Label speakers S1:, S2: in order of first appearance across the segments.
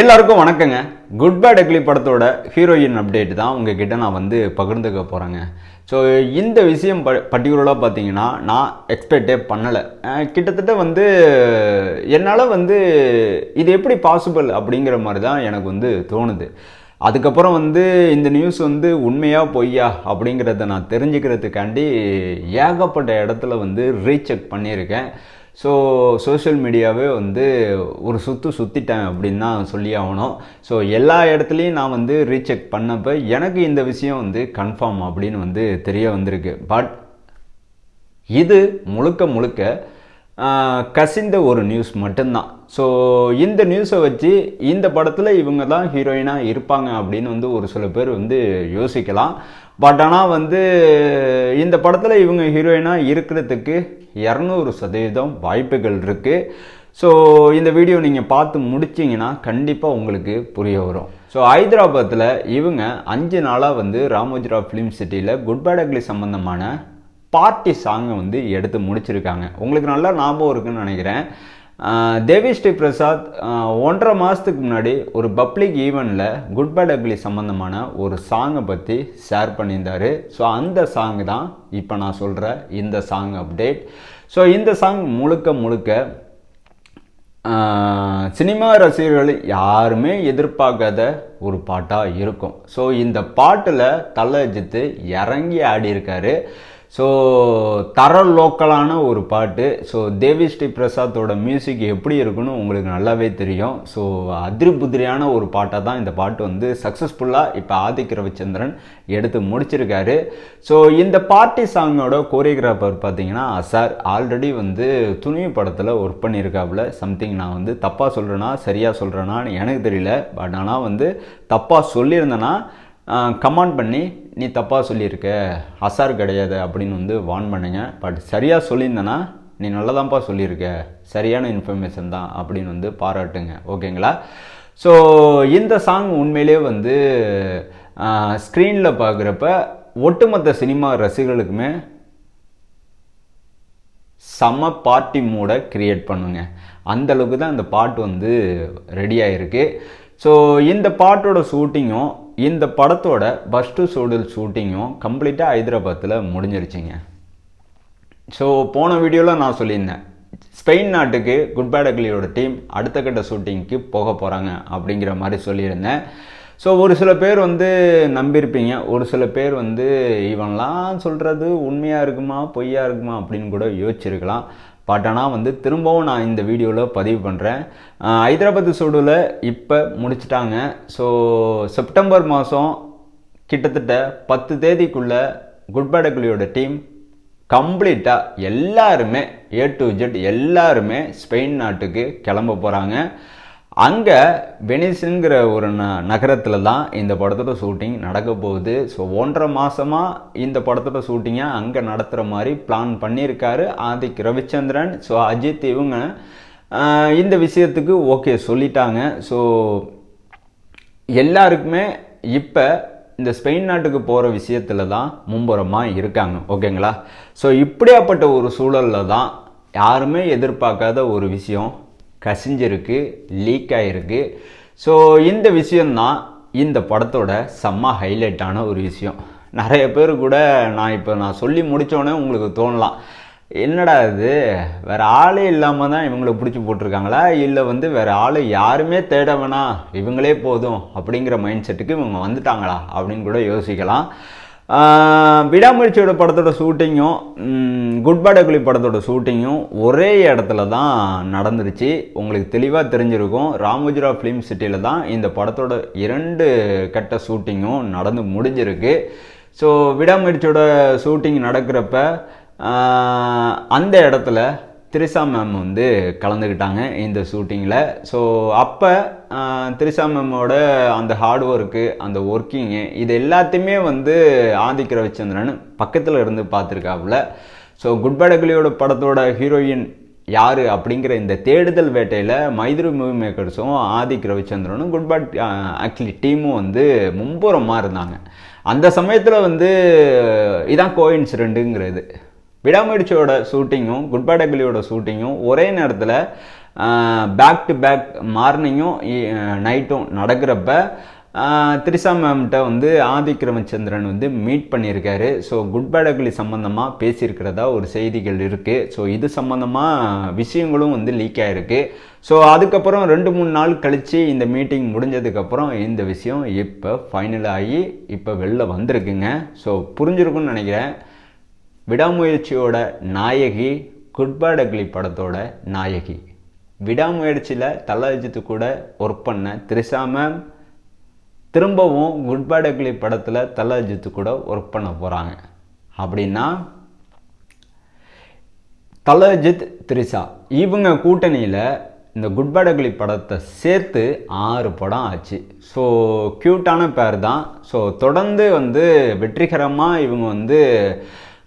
S1: எல்லாருக்கும் வணக்கங்க. Good bad ugly படத்தோட ஹீரோயின் அப்டேட் தான் உங்ககிட்ட நான் வந்து பகிர்ந்துக்க போகிறேங்க ஸோ இந்த விஷயம் ப பர்டிகுலராக பார்த்தீங்கன்னா நான் எக்ஸ்பெக்டே பண்ணலை. கிட்டத்தட்ட வந்து என்னால் வந்து இது எப்படி பாசிபிள் அப்படிங்கிற மாதிரி தான் எனக்கு வந்து தோணுது. அதுக்கப்புறம் வந்து இந்த நியூஸ் வந்து உண்மையாக பொய்யா அப்படிங்கிறத நான் தெரிஞ்சுக்கிறதுக்காண்டி ஏகப்பட்ட இடத்துல வந்து ரீசெக் பண்ணியிருக்கேன். ஸோ சோஷியல் மீடியாவே வந்து ஒரு சுற்று சுற்றிட்டேன் அப்படின்னு தான் சொல்லி ஆகணும். ஸோ எல்லா இடத்துலையும் நான் வந்து ரீசெக் பண்ணப்போ எனக்கு இந்த விஷயம் வந்து கன்ஃபார்ம் அப்படின்னு வந்து தெரிய வந்திருக்கு. பட் இது முழுக்க முழுக்க கசிந்த ஒரு நியூஸ் மட்டும்தான். ஸோ இந்த நியூஸை வச்சு இந்த படத்தில் இவங்க தான் ஹீரோயினாக இருப்பாங்க அப்படின்னு வந்து ஒரு சில பேர் வந்து யோசிக்கலாம். பட் ஆனால் வந்து இந்த படத்தில் இவங்க ஹீரோயினாக இருக்கிறதுக்கு இரநூறு சதவீதம் வாய்ப்புகள் இருக்குது ஸோ இந்த வீடியோ நீங்கள் பார்த்து முடிச்சிங்கன்னா கண்டிப்பாக உங்களுக்கு புரிய வரும். ஸோ ஹைதராபாத்தில் இவங்க அஞ்சு நாளாக வந்து ராமோஜிரா ஃபிலிம் சிட்டியில் குட் பேட் அக்லி சம்மந்தமான பார்ட்டி சாங்கை வந்து எடுத்து முடிச்சிருக்காங்க. உங்களுக்கு நல்லா ஞாபகம் இருக்குன்னு நினைக்கிறேன். தேவி ஸ்ரீ பிரசாத் ஒன்றரை மாதத்துக்கு முன்னாடி ஒரு பப்ளிக் ஈவெண்ட்டில் குட் பை டபிளி சம்மந்தமான ஒரு சாங்கை பற்றி ஷேர் பண்ணியிருந்தார். ஸோ அந்த சாங் தான் இப்போ நான் சொல்கிற இந்த சாங் அப்டேட் ஸோ இந்த சாங் முழுக்க முழுக்க சினிமா ரசிகர்கள் யாருமே எதிர்பார்க்காத ஒரு பாட்டாக இருக்கும். ஸோ இந்த பாட்டில் தலைஜித்து இறங்கி ஆடியிருக்காரு. ஸோ தர லோக்கலான ஒரு பாட்டு. ஸோ தேவி ஸ்ரீ பிரசாத்தோட மியூசிக் எப்படி இருக்குன்னு உங்களுக்கு நல்லாவே தெரியும். ஸோ அதிர்புதிரியான ஒரு பாட்டாக தான் இந்த பாட்டு வந்து சக்ஸஸ்ஃபுல்லாக இப்போ ஆதிக் ரவிச்சந்திரன் எடுத்து முடிச்சிருக்காரு. ஸோ இந்த பார்ட்டி சாங்கோட கோரியோகிராஃபர் பார்த்தீங்கன்னா சார் ஆல்ரெடி வந்து துணிவு படத்தில் ஒர்க் பண்ணியிருக்காப்புல சம்திங் நான் வந்து தப்பாக சொல்கிறேன்னா சரியாக சொல்கிறேனான்னு எனக்கு தெரியல. பட் ஆனால் வந்து தப்பாக சொல்லியிருந்தேன்னா கமெண்ட் பண்ணி நீ தப்பாக சொல்லியிருக்க. அசார் கிடையாது அப்படின்னு வந்து வார்ன் பண்ணுங்க. பட் சரியாக சொல்லியிருந்தேன்னா நீ நல்லதான்ப்பா சொல்லியிருக்க. சரியான இன்ஃபர்மேஷன் தான் அப்படின்னு வந்து பாராட்டுங்க. ஓகேங்களா ஸோ இந்த சாங் உண்மையிலே வந்து ஸ்க்ரீனில் பார்க்குறப்ப ஒட்டுமொத்த சினிமா ரசிகர்களுக்குமே செம பார்ட்டி மூடை க்ரியேட் பண்ணுங்க. அந்தளவுக்கு தான் இந்த பாட்டு வந்து ரெடி இருக்குது ஸோ இந்த பாட்டோட ஷூட்டிங்கும் இந்த படத்தோட ஃபஸ்ட்டு ஷூடல் ஷூட்டிங்கும் கம்ப்ளீட்டாக ஹைதராபாத்தில் முடிஞ்சிருச்சுங்க. ஸோ போன வீடியோவில் நான் சொல்லியிருந்தேன். ஸ்பெயின் நாட்டுக்கு குட் பேட் அக்லியோட டீம் அடுத்த கட்ட ஷூட்டிங்க்கு போக போகிறாங்க அப்படிங்கிற மாதிரி சொல்லியிருந்தேன். ஸோ ஒரு சில பேர் வந்து நம்பியிருப்பீங்க. ஒரு சில பேர் வந்து இவன்லாம் சொல்கிறது உண்மையாக இருக்குமா பொய்யா இருக்குமா அப்படின்னு கூட யோசிச்சிருக்கலாம். பட் ஆனால் வந்து திரும்பவும் நான் இந்த வீடியோவில் பதிவு பண்ணுறேன் ஹைதராபாத் சூடில் இப்போ முடிச்சிட்டாங்க. ஸோ செப்டம்பர் மாதம் கிட்டத்தட்ட பத்து தேதிக்குள்ளே குட் பேட் டீம் கம்ப்ளீட்டாக எல்லாருமே ஏ டு ஜெட் எல்லாருமே ஸ்பெயின் நாட்டுக்கு கிளம்ப போகிறாங்க அங்கே வெனிஸுங்கிற ஒரு ந நகரத்தில் தான் இந்த படத்தோட ஷூட்டிங் நடக்க போகுது. ஸோ ஒன்றரை மாதமாக இந்த படத்தோட ஷூட்டிங்கை அங்கே நடத்துகிற மாதிரி பிளான் பண்ணியிருக்காரு ஆதிக் ரவிச்சந்திரன். ஸோ அஜித் இவங்க இந்த விஷயத்துக்கு ஓகே சொல்லிட்டாங்க. ஸோ எல்லாருக்குமே இப்போ இந்த ஸ்பெயின் நாட்டுக்கு போகிற விஷயத்தில் தான் மும்புறமாக இருக்காங்க. ஓகேங்களா? ஸோ இப்படியாப்பட்ட ஒரு சூழலில் தான் யாருமே எதிர்பார்க்காத ஒரு விஷயம் கசிஞ்சிருக்கு லீக் ஆகிருக்கு ஸோ இந்த விஷயந்தான் இந்த படத்தோட செம்ம ஹைலைட்டான ஒரு விஷயம். நிறைய பேர் கூட நான் இப்போ நான் சொல்லி முடித்தோடனே உங்களுக்கு தோணலாம். என்னடா இது? வேறு ஆளே இல்லாமல் தான் இவங்களை பிடிச்சி போட்டிருக்காங்களா? இல்லை வந்து வேறு ஆள் யாருமே தேட வேணாம். இவங்களே போதும் அப்படிங்கிற மைண்ட் செட்டுக்கு இவங்க வந்துட்டாங்களா? அப்படின்னு கூட யோசிக்கலாம். விடாமுயற்சியோட படத்தோட ஷூட்டிங்கும் குட் பேட் குழி படத்தோட ஷூட்டிங்கும் ஒரே இடத்துல தான் நடந்துருச்சு. உங்களுக்கு தெளிவாக தெரிஞ்சிருக்கும். ராமோஜிரா ஃபிலிம் சிட்டியில் தான் இந்த படத்தோட இரண்டு கட்ட ஷூட்டிங்கும் நடந்து முடிஞ்சிருக்கு. ஸோ விடாமுயற்சியோட ஷூட்டிங் நடக்கிறப்ப அந்த இடத்துல திரிசா மேம் வந்து கலந்துக்கிட்டாங்க இந்த ஷூட்டிங்கில் ஸோ அப்போ திரிசா மேமோட அந்த ஹார்ட் ஒர்க்கு அந்த ஒர்க்கிங்கு இது எல்லாத்தையுமே வந்து ஆதிக் ரவிச்சந்திரன் பக்கத்தில் இருந்து பார்த்துருக்காப்புல. ஸோ குட் பேட் படத்தோட ஹீரோயின் யார் அப்படிங்கிற இந்த தேடுதல் வேட்டையில் மைத்ரி மூவி மேக்கர்ஸும் ஆதிக் ரவிச்சந்திரனும் குட் பேட் ஆக்சுவலி டீமும் வந்து மும்புறமாக இருந்தாங்க. அந்த சமயத்தில் வந்து இதான் கோயின்ஸ் ரெண்டுங்கிறது விடாமுயற்சியோட ஷூட்டிங்கும் குட் பேட் ஷூட்டிங்கும் ஒரே நேரத்தில் பேக் டு பேக் மார்னிங்கும் நைட்டும் நடக்கிறப்ப திரிசா மேம்கிட்ட வந்து ஆதிக் வந்து மீட் பண்ணியிருக்காரு. ஸோ குட் பேடகிளி சம்மந்தமாக பேசியிருக்கிறதா ஒரு செய்திகள் இருக்குது ஸோ இது சம்மந்தமாக விஷயங்களும் வந்து லீக் ஆகிருக்கு ஸோ அதுக்கப்புறம் ரெண்டு மூணு நாள் கழித்து இந்த மீட்டிங் முடிஞ்சதுக்கப்புறம் இந்த விஷயம் இப்போ ஃபைனல் ஆகி இப்போ வெளில வந்திருக்குங்க. ஸோ புரிஞ்சிருக்குன்னு நினைக்கிறேன். விடாமுயற்சியோட நாயகி குட் அக்லி படத்தோட நாயகி. விடாமுயற்சியில் தலாஜித்து கூட ஒர்க் பண்ண திரிசா மேம் திரும்பவும் குட் அக்லி படத்தில் தலாஜித்து கூட ஒர்க் பண்ண போகிறாங்க அப்படின்னா தலஜித் திரிசா. இவங்க கூட்டணியில் இந்த குட் படத்தை சேர்த்து ஆறு படம் ஆச்சு. ஸோ க்யூட்டான பேர் தான். ஸோ தொடர்ந்து வந்து வெற்றிகரமாக இவங்க வந்து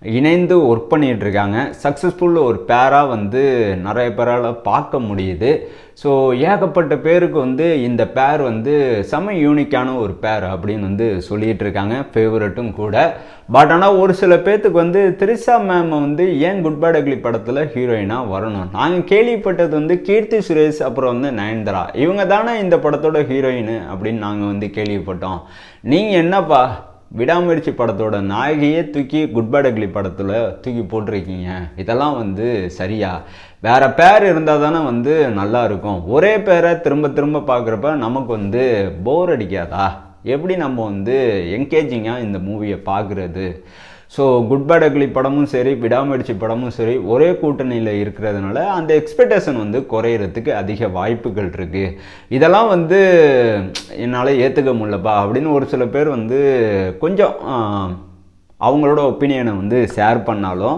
S1: இணைந்து ஒர்க் பண்ணிகிட்டு இருக்காங்க சக்ஸஸ்ஃபுல் ஒரு பேராக வந்து நிறைய பேரால் பார்க்க முடியுது. ஸோ ஏகப்பட்ட பேருக்கு வந்து இந்த பேர் வந்து செம யூனிக்கான ஒரு பேர் அப்படின்னு வந்து சொல்லிகிட்டு இருக்காங்க ஃபேவரட்டும் கூட. பட் ஆனால் ஒரு சில பேர்த்துக்கு வந்து திரிசா மேம் வந்து ஏன் குட் பேட் அக்லி படத்தில் ஹீரோயினாக வரணும்? நாங்கள் கேள்விப்பட்டது வந்து கீர்த்தி சுரேஷ் அப்புறம் வந்து நயன்தரா. இவங்க தானே இந்த படத்தோட ஹீரோயின் அப்படின்னு நாங்கள் வந்து கேள்விப்பட்டோம். நீங்கள் என்னப்பா விடாமுயற்சி படத்தோட நாயகியே தூக்கி குட் பேட் அக்லி படத்தில் தூக்கி போட்டிருக்கீங்க. இதெல்லாம் வந்து சரியா? வேறு பேர் இருந்தால் தானே வந்து நல்லா இருக்கும். ஒரே பேரை திரும்ப திரும்ப பார்க்குறப்ப நமக்கு வந்து போர் அடிக்காதா? எப்படி நம்ம வந்து என்கேஜிங்காக இந்த மூவியை பார்க்குறது? ஸோ குட் பேட் அக்லி படமும் சரி விடாமுயற்சி படமும் சரி ஒரே கூட்டணியில் இருக்கிறதுனால அந்த எக்ஸ்பெக்டேஷன் வந்து குறையிறதுக்கு அதிக வாய்ப்புகள் இருக்குது இதெல்லாம் வந்து என்னால் ஏற்றுக்க முடியலப்பா அப்படின்னு ஒரு சில பேர் வந்து கொஞ்சம் அவங்களோட ஒப்பீனியனை வந்து ஷேர் பண்ணாலும்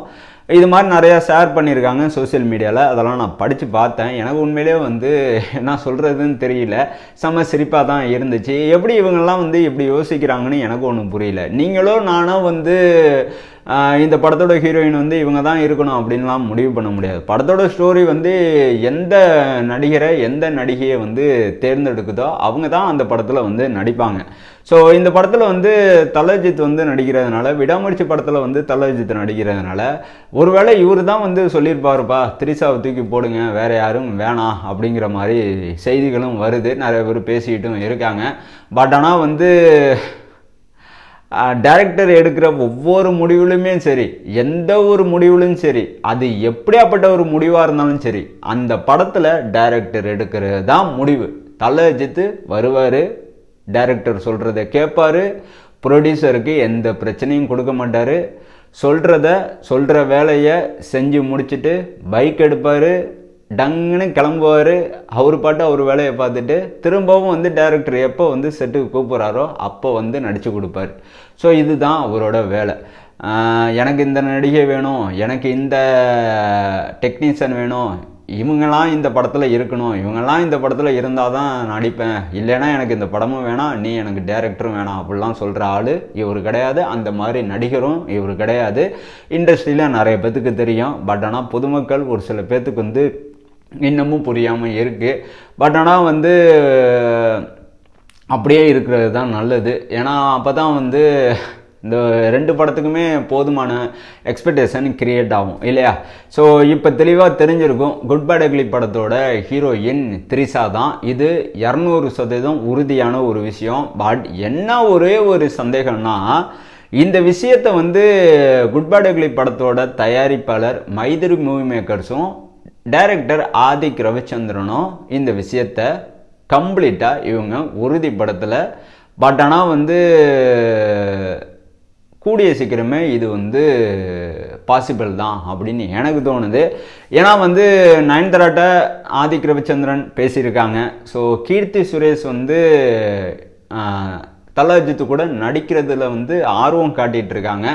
S1: இது மாதிரி நிறையா ஷேர் பண்ணியிருக்காங்க சோஷியல் மீடியாவில் அதெல்லாம் நான் படித்து பார்த்தேன். எனக்கு உண்மையிலேயே வந்து என்ன சொல்கிறதுன்னு தெரியல. செம்ம சிரிப்பாக தான் இருந்துச்சு. எப்படி இவங்கெல்லாம் வந்து இப்படி யோசிக்கிறாங்கன்னு எனக்கு ஒன்றும் புரியல. நீங்களோ நானோ வந்து இந்த படத்தோட ஹீரோயின் வந்து இவங்க தான் இருக்கணும் அப்படின்லாம் முடிவு பண்ண முடியாது. படத்தோட ஸ்டோரி வந்து எந்த நடிகரை எந்த நடிகையை வந்து தேர்ந்தெடுக்குதோ அவங்க தான் அந்த படத்தில் வந்து நடிப்பாங்க. ஸோ இந்த படத்தில் வந்து தலஜித் வந்து நடிக்கிறதுனால விடாமுயற்சி படத்தில் வந்து தலஜித் நடிக்கிறதுனால ஒருவேளை இவர் தான் வந்து சொல்லியிருப்பாருப்பா திரிசாவை தூக்கி போடுங்க வேற யாரும் வேணாம் அப்படிங்கிற மாதிரி செய்திகளும் வருது. நிறைய பேர் பேசிக்கிட்டும் இருக்காங்க. பட் ஆனால் வந்து டைரக்டர் எடுக்கிற ஒவ்வொரு முடிவுலையுமே சரி எந்த ஒரு முடிவுலையும் சரி அது எப்படியாப்பட்ட ஒரு முடிவாக இருந்தாலும் சரி அந்த படத்தில் டைரக்டர் எடுக்கிறது தான் முடிவு. தலை அஜித்து வருவார் டைரக்டர் சொல்கிறத கேட்பார் ப்ரொடியூசருக்கு எந்த பிரச்சனையும் கொடுக்க மாட்டார். சொல்கிறத சொல்கிற வேலையை செஞ்சு முடிச்சுட்டு பைக் எடுப்பார். டங்குன்னு கிளம்புவார். அவர் பாட்டு அவர் வேலையை பார்த்துட்டு திரும்பவும் வந்து டேரக்டர் எப்போ வந்து செட்டுக்கு கூப்பிட்றாரோ அப்போ வந்து நடித்து கொடுப்பாரு. ஸோ இதுதான் அவரோட வேலை. எனக்கு இந்த நடிகை வேணும் எனக்கு இந்த டெக்னீஷியன் வேணும் இவங்கெல்லாம் இந்த படத்தில் இருக்கணும். இவங்கெல்லாம் இந்த படத்தில் இருந்தால் தான் நடிப்பேன். இல்லைன்னா எனக்கு இந்த படமும் வேணாம் நீ எனக்கு டேரக்டரும் வேணாம் அப்படிலாம் சொல்கிற ஆள் இவர் கிடையாது. அந்த மாதிரி நடிகரும் இவர் கிடையாது. இண்டஸ்ட்ரியில் நிறைய பேத்துக்கு தெரியும். பட் ஆனால் பொதுமக்கள் ஒரு சில பேர்த்துக்கு வந்து இன்னமும் புரியாமல் இருக்குது பட் ஆனால் வந்து அப்படியே இருக்கிறது தான் நல்லது. ஏன்னா அப்போ தான் வந்து இந்த ரெண்டு படத்துக்குமே போதுமான எக்ஸ்பெக்டேஷன் கிரியேட் ஆகும் இல்லையா? ஸோ இப்போ தெளிவாக தெரிஞ்சிருக்கும் குட் பேட் அக்லி படத்தோட ஹீரோயின் த்ரிஷா தான். இது இரநூறு சதவீதம் உறுதியான ஒரு விஷயம். பட் என்ன ஒரே ஒரு சந்தேகம்னா இந்த விஷயத்தை வந்து குட் பேட் அக்லி படத்தோட தயாரிப்பாளர் மைதிரி மூவி மேக்கர்ஸும் டைரக்டர் ஆதிக் ரவிச்சந்திரனும் இந்த விஷயத்த கம்ப்ளீட்டாக இவங்க உறுதிப்படத்தில். பட் ஆனால் வந்து கூடிய சீக்கிரமே இது வந்து பாசிபிள் தான் அப்படின்னு எனக்கு தோணுது. ஏன்னா வந்து நயன்தாராட்ட ஆதிக் ரவிச்சந்திரன் பேசியிருக்காங்க. ஸோ கீர்த்தி சுரேஷ் வந்து தலாஜித்து கூட நடிக்கிறதுல வந்து ஆர்வம் காட்டிகிட்டு இருக்காங்க.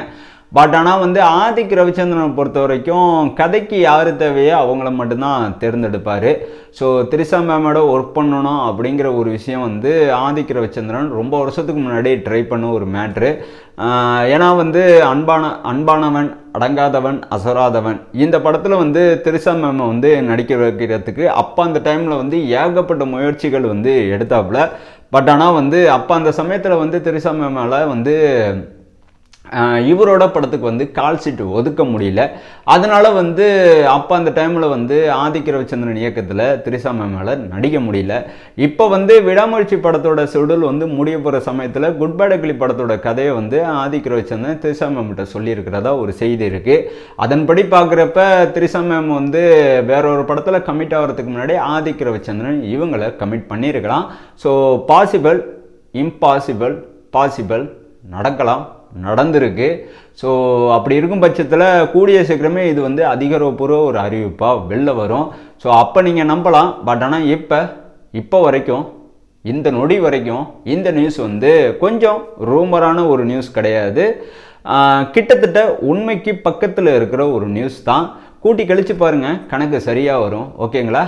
S1: பட் ஆனால் வந்து ஆதிக் ரவிச்சந்திரனை பொறுத்த வரைக்கும் கதைக்கு யார் தேவையோ அவங்கள மட்டும்தான் தேர்ந்தெடுப்பார். ஸோ திரிசா மேமோட ஒர்க் பண்ணணும் அப்படிங்கிற ஒரு விஷயம் வந்து ஆதிக் ரவிச்சந்திரன் ரொம்ப வருஷத்துக்கு முன்னாடி ட்ரை பண்ண ஒரு மேட்ரு ஏன்னா வந்து அன்பான அன்பானவன் அடங்காதவன் அசராதவன் இந்த படத்தில் வந்து திரிசா மேமை வந்து நடிக்க வைக்கிறதுக்கு அப்போ அந்த டைமில் வந்து ஏகப்பட்ட முயற்சிகள் வந்து எடுத்தாப்புல. பட் ஆனால் வந்து அப்போ அந்த சமயத்தில் வந்து திரிசா மேமால் வந்து இவரோட படத்துக்கு வந்து கால் சீட்டு ஒதுக்க முடியல. அதனால் வந்து அப்போ அந்த டைமில் வந்து ஆதிக்க ரவிச்சந்திரன் இயக்கத்தில் திரிசா மேமால நடிக்க முடியல. இப்போ வந்து விடாமுயற்சி படத்தோட ஷெடியூல் வந்து முடிய போகிற சமயத்தில் குட் பேட் அக்லி படத்தோட கதையை வந்து ஆதிக்க ரவிச்சந்திரன் திரிசா மேம்கிட்ட சொல்லியிருக்கிறதா ஒரு செய்தி இருக்குது அதன்படி பார்க்குறப்ப திரிசா மேம் வந்து வேற ஒரு படத்தில் கமிட் ஆகிறதுக்கு முன்னாடி ஆதிக்க ரவிச்சந்திரன் இவங்களை கமிட் பண்ணியிருக்கலாம். ஸோ பாசிபிள் இம்பாசிபிள் பாசிபிள் நடக்கலாம். நடந்திருக்கு. ஸோ அப்படி இருக்கும் பட்சத்தில் கூடிய சீக்கிரமே இது வந்து அதிகாரப்பூர்வ ஒரு அறிவிப்பாக வெளில வரும். ஸோ அப்போ நீங்கள் நம்பலாம். பட் ஆனால் இப்போ இப்போ வரைக்கும் இந்த நொடி வரைக்கும் இந்த நியூஸ் வந்து கொஞ்சம் ரூமரான ஒரு நியூஸ் கிடையாது. கிட்டத்தட்ட உண்மைக்கு பக்கத்தில் இருக்கிற ஒரு நியூஸ் தான். கூட்டி கழிச்சு பாருங்கள் கணக்கு சரியாக வரும். ஓகேங்களா